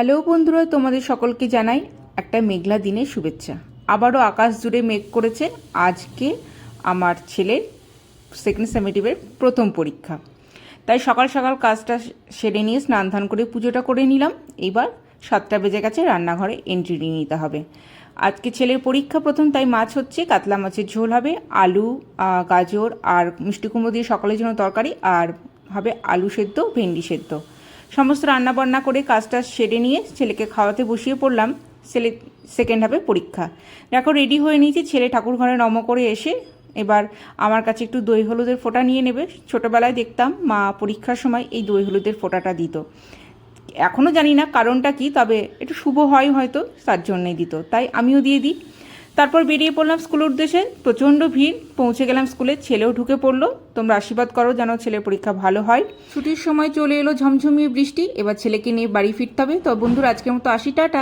Hello বন্ধুরা, তোমাদের সকলকে জানাই একটা মেঘলা দিনের শুভেচ্ছা। আবারও আকাশ জুড়ে মেঘ করেছে। আজকে আমার ছেলের সেকেন্ড সেমিটিভের প্রথম পরীক্ষা। তাই সকাল সকাল কাজটা সেরে নিয়ে স্নান ধান করে পুজোটা করে নিলাম। এবার সাতটা বেজে গেছে, রান্নাঘরে এন্ট্রি নিয়ে নিতে হবে। আজকে ছেলের পরীক্ষা প্রথম, তাই মাছ হচ্ছে, কাতলা মাছের ঝোল হবে, আলু গাজর, আর মিষ্টি কুমড়ো দিয়ে সকালের জন্য তরকারি, আর হবে আলু সেদ্ধ, ভেন্ডি সেদ্ধ। সমস্ত রান্না বান্না করে কাজটা সেরে নিয়ে ছেলেকে খাওয়াতে বসিয়ে পড়লাম। ছেলে সেকেন্ড হাফে পরীক্ষা। দেখো রেডি হয়ে নিয়েছি। ছেলে ঠাকুর ঘরে নম করে এসে এবার আমার কাছে একটু দই হলুদের ফোঁটা নিয়ে নেবে। ছোটোবেলায় দেখতাম মা পরীক্ষার সময় এই দই হলুদের ফোঁটাটা দিত। এখনও জানি না কারণটা কি, তবে একটু শুভ হয় হয়তো তার জন্যই দিত। তাই আমিও দিয়ে দিই। তারপর বেরিয়ে পড়লাম স্কুলের উদ্দেশ্যে। প্রচণ্ড ভিড়, পৌঁছে গেলাম স্কুলে ছেলেও ঢুকে পড়ল। তোমরা আশীর্বাদ করো যেন ছেলের পরীক্ষা ভালো হয়। ছুটির সময় চলে এলো ঝমঝমিয়ে বৃষ্টি, এবার ছেলেকে নিয়ে বাড়ি ফিরতে হবে। তো বন্ধুরা, আজকের মতো আশি টাটা।